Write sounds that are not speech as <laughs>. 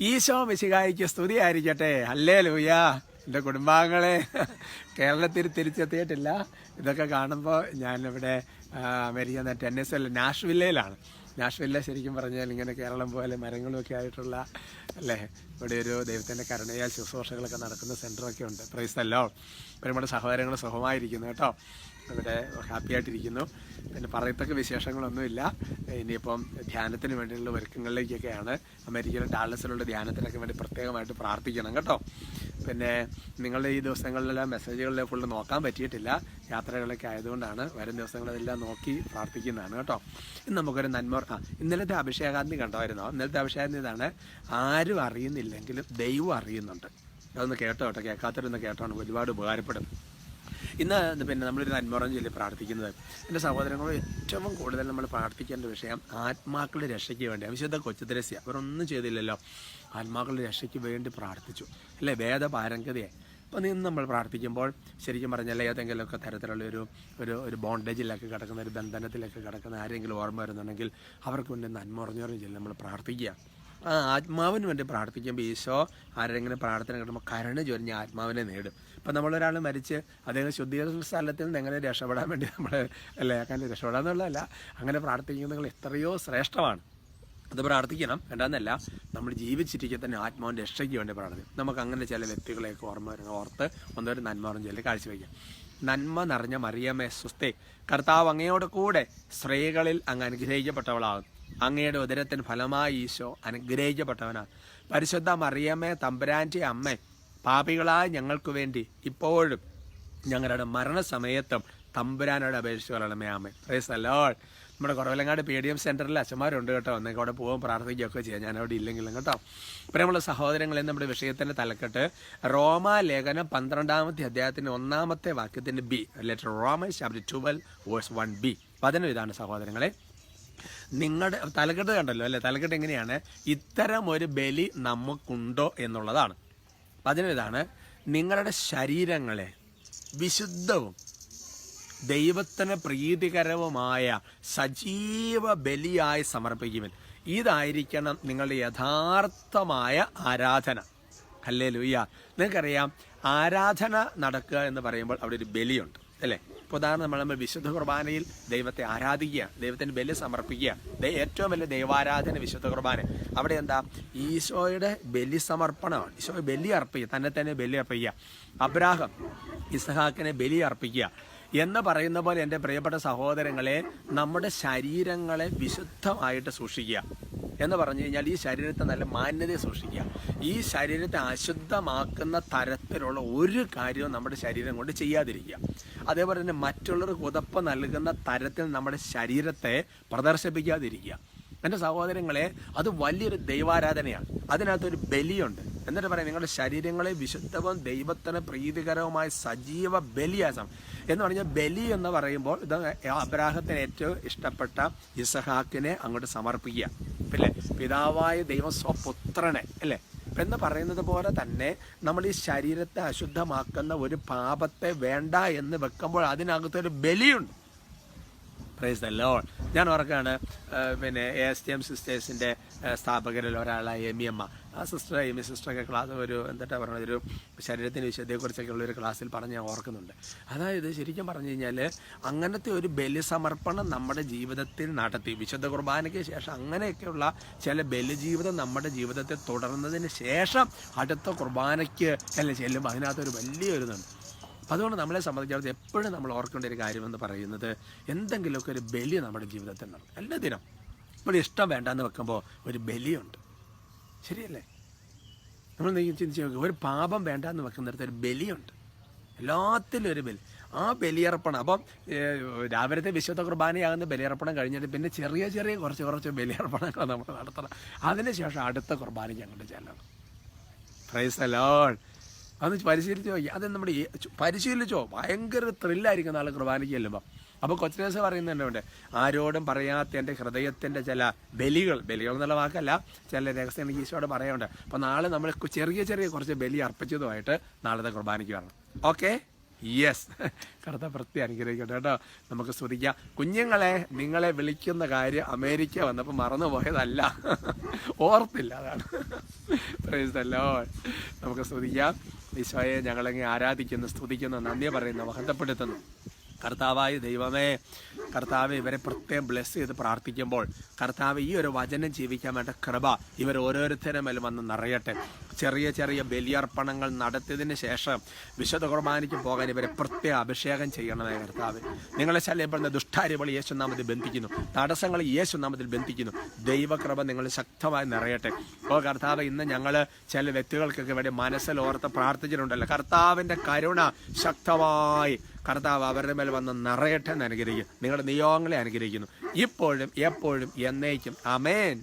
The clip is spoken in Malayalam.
ഈശോ മിശികായിക്ക് സ്തുതി ആയിരിക്കട്ടെ അല്ലേ ലൂയ എന്റെ കുടുംബാംഗങ്ങളെ കേരളത്തിൽ തിരിച്ചെത്തിയിട്ടില്ല. ഇതൊക്കെ കാണുമ്പോൾ ഞാനിവിടെ അമേരിക്ക ടെന്നീസിൽ നാഷ്വില്ലയിലാണ് നാഷ്വില്ല ശരിക്കും പറഞ്ഞാൽ ഇങ്ങനെ കേരളം പോലെ മരങ്ങളുമൊക്കെ ആയിട്ടുള്ള അല്ലേ ഇവിടെ ഒരു ദൈവത്തിന്റെ കരുണയാൽ ശുശ്രൂഷകളൊക്കെ നടക്കുന്ന സെന്ററൊക്കെ ഉണ്ട്. പ്രൈസ് അല്ലോ ഒരുപാട് സഹോദരങ്ങൾ സുഖമായിരിക്കുന്നു കേട്ടോ. ഇവിടെ ഹാപ്പി ആയിട്ടിരിക്കുന്നു പിന്നെ പറയത്തക്ക വിശേഷങ്ങളൊന്നുമില്ല. ഇനിയിപ്പം ധ്യാനത്തിന് വേണ്ടിയുള്ള ഒരുക്കങ്ങളിലേക്കൊക്കെയാണ് അമേരിക്കയിലെ ഡാളസിലുള്ള ധ്യാനത്തിനൊക്കെ വേണ്ടി പ്രത്യേകമായിട്ട് പ്രാർത്ഥിക്കണം കേട്ടോ. പിന്നെ നിങ്ങളുടെ ഈ ദിവസങ്ങളിലെല്ലാം മെസ്സേജുകളിലെ ഫുള്ള് നോക്കാൻ പറ്റിയിട്ടില്ല. യാത്രകളൊക്കെ ആയതുകൊണ്ടാണ് വരും ദിവസങ്ങളെല്ലാം നോക്കി പ്രാർത്ഥിക്കുന്നതാണ് കേട്ടോ. ഇന്ന് നമുക്കൊരു നന്മ ആ ഇന്നലത്തെ അഭിഷേകാന്തി കണ്ടായിരുന്നോ ഇന്നലത്തെ അഭിഷേകാന്തി ഇതാണ് ആരും അറിയുന്നില്ലെങ്കിലും ദൈവം അറിയുന്നുണ്ട്. അതൊന്ന് കേട്ടോ കേട്ടോ. കേൾക്കാത്തവരൊന്ന് കേട്ടോ. ഒരുപാട് ഉപകാരപ്പെടും. ഇന്ന് പിന്നെ നമ്മളൊരു നന്മറം ചൊല്ലി പ്രാർത്ഥിക്കുന്നത്? എന്റെ സഹോദരങ്ങളോട് ഏറ്റവും കൂടുതൽ നമ്മൾ പ്രാർത്ഥിക്കേണ്ട വിഷയം ആത്മാക്കളുടെ രക്ഷയ്ക്ക് വേണ്ടി വിശുദ്ധ കൊച്ചുദ്രസ്യ അവരൊന്നും ചെയ്തില്ലല്ലോ. ആത്മാക്കളുടെ രക്ഷയ്ക്ക് വേണ്ടി പ്രാർത്ഥിച്ചു. അല്ലേ? വേദപാരംഗതയെ. അപ്പോൾ നിന്ന് നമ്മൾ പ്രാർത്ഥിക്കുമ്പോൾ ശരിക്കും പറഞ്ഞാൽ ഏതെങ്കിലുമൊക്കെ തരത്തിലുള്ള ഒരു ഒരു ഒരു ബോണ്ടേജിലൊക്കെ കിടക്കുന്ന ഒരു ബന്ധനത്തിലൊക്കെ കിടക്കുന്ന ആരെങ്കിലും ഓർമ്മ വരുന്നുണ്ടെങ്കിൽ അവർക്ക് വേണ്ടി നന്മ ചൊല്ലി നമ്മൾ പ്രാർത്ഥിക്കുക. ആ ആത്മാവിന് വേണ്ടി പ്രാർത്ഥിക്കുമ്പോൾ ഈശോ ആരെങ്കിലും പ്രാർത്ഥന കിട്ടുമ്പോൾ കരുണ ചൊരിഞ്ഞ ആത്മാവിനെ നേടും. ഇപ്പം നമ്മളൊരാൾ മരിച്ച് അദ്ദേഹം ശുദ്ധീകരണ സ്ഥലത്തിൽ നിന്ന് എങ്ങനെ രക്ഷപ്പെടാൻ വേണ്ടി നമ്മൾ അല്ലേ അങ്ങനെ രക്ഷപ്പെടാന്നുള്ളതല്ല അങ്ങനെ പ്രാർത്ഥിക്കുന്നത് എത്രയോ ശ്രേഷ്ഠമാണ്. അത് പ്രാർത്ഥിക്കണം വേണ്ടെന്നല്ല. നമ്മൾ ജീവിച്ചിരിക്കുക തന്നെ ആത്മാവിന്റെ രക്ഷയ്ക്ക് വേണ്ടി പ്രാർത്ഥിക്കും. നമുക്ക് അങ്ങനെ ചില വ്യക്തികളെയൊക്കെ ഓർമ്മ ഓർത്ത് ഒന്നൊരു നന്മ പറഞ്ഞ് ചൊല്ലി കാഴ്ചവെക്കാം നന്മ നിറഞ്ഞ മറിയമേ സുസ്തേ കർത്താവ് അങ്ങയോട് കൂടെ സ്ത്രീകളിൽ അങ്ങ് അനുഗ്രഹിക്കപ്പെട്ടവളാകും അങ്ങയുടെ ഉദരത്തിന് ഫലമായി ഈശോ അനുഗ്രഹിക്കപ്പെട്ടവനാണ്. പരിശുദ്ധ മറിയമ്മേ തമ്പുരാന്റെ അമ്മ പാപികളായ ഞങ്ങൾക്ക് വേണ്ടി ഇപ്പോഴും ഞങ്ങളുടെ മരണസമയത്തും തമ്പുരാനോട് അപേക്ഷിച്ച് കൊള്ളണമേ ആമേ പ്രൈസ് അല്ലോൾ നമ്മുടെ കുറവലങ്ങാട് പി ഡി എം സെന്ററിൽ അച്ഛന്മാരുണ്ട് കേട്ടോ. എന്നൊക്കെ അവിടെ പോകാൻ പ്രാർത്ഥിക്കുകയൊക്കെ ചെയ്യാം. ഞാൻ അവിടെ ഇല്ലെങ്കിലും കേട്ടോ. നമ്മുടെ സഹോദരങ്ങളെ നമ്മുടെ വിഷയത്തിന്റെ തലക്കെട്ട് റോമ ലേഖനം പന്ത്രണ്ടാമത്തെ അധ്യായത്തിന്റെ ഒന്നാമത്തെ വാക്യത്തിന്റെ ബി ലെറ്റർ റോമ chapter twelve verse one B പതിനും ഇതാണ് സഹോദരങ്ങളെ. നിങ്ങളുടെ തലക്കെട്ട് കണ്ടല്ലോ അല്ലേ? തലക്കെട്ട് എങ്ങനെയാണ്? ഇത്തരം ഒരു ബലി നമുക്കുണ്ടോ എന്നുള്ളതാണ്. അതിനിതാണ് നിങ്ങളുടെ ശരീരങ്ങളെ വിശുദ്ധവും ദൈവത്തിന് പ്രീതികരവുമായ സജീവ ബലിയായി സമർപ്പിക്കുവിൻ. ഇതായിരിക്കണം നിങ്ങളുടെ യഥാർത്ഥമായ ആരാധന. അല്ലേ ലൂയ്യ നിങ്ങൾക്കറിയാം ആരാധന നടക്കുക എന്ന് പറയുമ്പോൾ അവിടെ ഒരു ബലിയുണ്ട് അല്ലേ? ഇപ്പോൾ നമ്മൾ നമ്മൾ വിശുദ്ധ കുർബാനയിൽ ദൈവത്തെ ആരാധിക്കുക ദൈവത്തിന് ബലി സമർപ്പിക്കുക. ഏറ്റവും വലിയ ദൈവാരാധന വിശുദ്ധ കുർബാന. അവിടെ എന്താ? ഈശോയുടെ ബലി സമർപ്പണമാണ്. ഈശോ ബലി അർപ്പിക്കുക തന്നെ തന്നെ ബലി അർപ്പിക്കുക. അബ്രാഹം ഇസഹാക്കിനെ ബലി അർപ്പിക്കുക. എന്ന് പറയുന്ന പോലെ എന്റെ പ്രിയപ്പെട്ട സഹോദരങ്ങളെ നമ്മുടെ ശരീരങ്ങളെ വിശുദ്ധമായിട്ട് സൂക്ഷിക്കുക. എന്ന് പറഞ്ഞു കഴിഞ്ഞാൽ ഈ ശരീരത്തെ നല്ല മാന്യതയെ സൂക്ഷിക്കുക. ഈ ശരീരത്തെ അശുദ്ധമാക്കുന്ന തരത്തിലുള്ള ഒരു കാര്യവും നമ്മുടെ ശരീരം കൊണ്ട് ചെയ്യാതിരിക്കുക. അതേപോലെ തന്നെ മറ്റുള്ളവർക്ക് ഉതപ്പ് നൽകുന്ന തരത്തിൽ നമ്മുടെ ശരീരത്തെ പ്രദർശിപ്പിക്കാതിരിക്കുക. എന്റെ സഹോദരങ്ങളെ അത് വലിയൊരു ദൈവാരാധനയാണ്. അതിനകത്തൊരു ബലിയുണ്ട്. എന്നിട്ട് പറയാം നിങ്ങളുടെ ശരീരങ്ങളെ വിശുദ്ധവും ദൈവത്തിന് പ്രീതികരവുമായ സജീവ ബലിയാസം. എന്ന് പറഞ്ഞാൽ ബലി എന്ന് പറയുമ്പോൾ ഇത് അബ്രാഹത്തിന് ഏറ്റവും ഇഷ്ടപ്പെട്ട ഇസഹാക്കിനെ അങ്ങോട്ട് സമർപ്പിക്കുക. പിന്നെ പിതാവായ ദൈവം സ്വപുത്രനെ അല്ലേ? എന്ന് പറയുന്നത് പോലെ തന്നെ നമ്മൾ ഈ ശരീരത്തെ അശുദ്ധമാക്കുന്ന ഒരു പാപത്തെ വേണ്ട എന്ന് വെക്കുമ്പോൾ അതിനകത്തൊരു ബലിയുണ്ട്. പ്രൈസ് ദ ലോൺ ഞാൻ ഓർക്കാണ് പിന്നെ എ എസ് ടി എം സിസ്റ്റേഴ്സിന്റെ സ്ഥാപകരിൽ ഒരാളായ എമി അമ്മ. ആ സിസ്റ്റർ എമി സിസ്റ്ററൊക്കെ ക്ലാസ് ഒരു എന്താ പറയുന്നത് ഒരു ശരീരത്തിന്റെ വിശുദ്ധിയെക്കുറിച്ചൊക്കെ ഉള്ള ഒരു ക്ലാസ്സിൽ പറഞ്ഞ് ഞാൻ ഓർക്കുന്നുണ്ട്. അതായത് ശരിക്കും പറഞ്ഞു കഴിഞ്ഞാൽ അങ്ങനത്തെ ഒരു ബലിസമർപ്പണം നമ്മുടെ ജീവിതത്തിൽ നടത്തി. വിശുദ്ധ കുർബാനയ്ക്ക് ശേഷം അങ്ങനെയൊക്കെയുള്ള ചില ബലിജീവിതം നമ്മുടെ ജീവിതത്തെ തുടർന്നതിന് ശേഷം അടുത്ത കുർബാനയ്ക്ക് അല്ലെ ചെല്ലുമ്പോൾ അതിനകത്തൊരു വലിയൊരു ഇതുണ്ട് അപ്പം അതുകൊണ്ട് നമ്മളെ സംബന്ധിച്ചിടത്തോളം എപ്പോഴും നമ്മൾ ഓർക്കേണ്ട ഒരു കാര്യമെന്ന് പറയുന്നത് എന്തെങ്കിലുമൊക്കെ ഒരു ബലി നമ്മുടെ ജീവിതത്തിൽ നടക്കും എല്ലാ ദിനം നമ്മൾ ഇഷ്ടം വേണ്ടാന്ന് വെക്കുമ്പോൾ ഒരു ബലിയുണ്ട്. ശരിയല്ലേ? നമ്മൾ ചിന്തിച്ച് നോക്കുക ഒരു പാപം വേണ്ടാന്ന് വെക്കുന്നിടത്ത് ഒരു ബലിയുണ്ട്. എല്ലാത്തിലും ഒരു ബലി. ആ ബലിയർപ്പണം അപ്പം രാവിലത്തെ വിശുദ്ധ കുർബാനയാകുന്ന ബലിയർപ്പണം കഴിഞ്ഞിട്ട് പിന്നെ ചെറിയ ചെറിയ കുറച്ച് കുറച്ച് ബലിയർപ്പണങ്ങൾ നമ്മൾ നടത്തണം. അതിനുശേഷം അടുത്ത കുർബാനയ്ക്ക് അങ്ങോട്ട് ചെല്ലണം. പ്രൈസ് അലോൺ അതൊന്ന് പരിശീലിച്ച് നോക്കി. അത് നമ്മുടെ പരിശീലിച്ചോ ഭയങ്കര ത്രില്ലായിരിക്കും നാളെ കുർബാനയ്ക്ക് ചെല്ലുമ്പോൾ അപ്പോൾ കൊച്ചിനേസ് പറയുന്നുണ്ട് ആരോടും പറയാത്ത എന്റെ ഹൃദയത്തിന്റെ ചില ബലികൾ ബലികൾ എന്നുള്ള വാക്കല്ല ചില രഹസ്യം എനിക്ക് ഈശോയോട് പറയാനുണ്ട് അപ്പോൾ നാളെ നമ്മൾ ചെറിയ ചെറിയ കുറച്ച് ബലി അർപ്പിച്ചതുമായിട്ട് നാളത്തെ കുർബാനയ്ക്ക് വരണം. ഓക്കെ? യെസ് <laughs> കറുത്ത പ്രത്യേക അനുഗ്രഹിക്കട്ടെ കേട്ടോ. നമുക്ക് സ്തുതിക്കാം. കുഞ്ഞുങ്ങളെ നിങ്ങളെ വിളിക്കുന്ന കാര്യം അമേരിക്ക വന്നപ്പോൾ മറന്നു പോയതല്ല <laughs> ഓർത്തില്ല അതാണ്. <laughs> പ്രൈസ് അല്ലോ. നമുക്ക് സ്തുതിക്കാം. ഈശോയെ ഞങ്ങളെങ്ങനെ ആരാധിക്കുന്നു സ്തുതിക്കുന്നു നന്ദി പറയുന്നു മഹത്വപ്പെടുത്തുന്നു. കർത്താവായി ദൈവമേ കർത്താവ് ഇവരെ പ്രത്യേകം ബ്ലെസ് ചെയ്ത് പ്രാർത്ഥിക്കുമ്പോൾ കർത്താവ് ഈ ഒരു വചനം ജീവിക്കാൻ വേണ്ട കൃപ ഇവർ ഓരോരുത്തരുടെ മേൽ വന്ന് നിറയട്ടെ. ചെറിയ ചെറിയ ബലിയർപ്പണങ്ങൾ നടത്തിയതിന് ശേഷം വിശുദ്ധ കുർബാനയ്ക്ക് പോകാൻ ഇവരെ പ്രത്യേക അഭിഷേകം ചെയ്യണമേ കർത്താവ്. നിങ്ങളെ ശല്യപ്പെടുന്ന ദുഷ്ടാരികൾ യേശു നാമത്തിൽ ബന്ധിക്കുന്നു. തടസ്സങ്ങൾ യേശു നാമത്തിൽ ബന്ധിക്കുന്നു. ദൈവകൃപ നിങ്ങൾ ശക്തമായി നിറയട്ടെ. ഓ കർത്താവ് ഇന്ന് ഞങ്ങൾ ചില വ്യക്തികൾക്കൊക്കെ വേണ്ടി മനസ്സിൽ ഓർത്ത് പ്രാർത്ഥിച്ചിട്ടുണ്ടല്ലോ. കർത്താവിന്റെ കരുണ ശക്തമായി കർത്താവ് അവരുടെ മേൽ വന്ന് നിറയട്ടെ എന്ന് അനുഗ്രഹിക്കും നിങ്ങളുടെ നിയോഗങ്ങളെ അനുഗ്രഹിക്കുന്നു. ഇപ്പോഴും എപ്പോഴും എന്നേക്കും. അമേൻ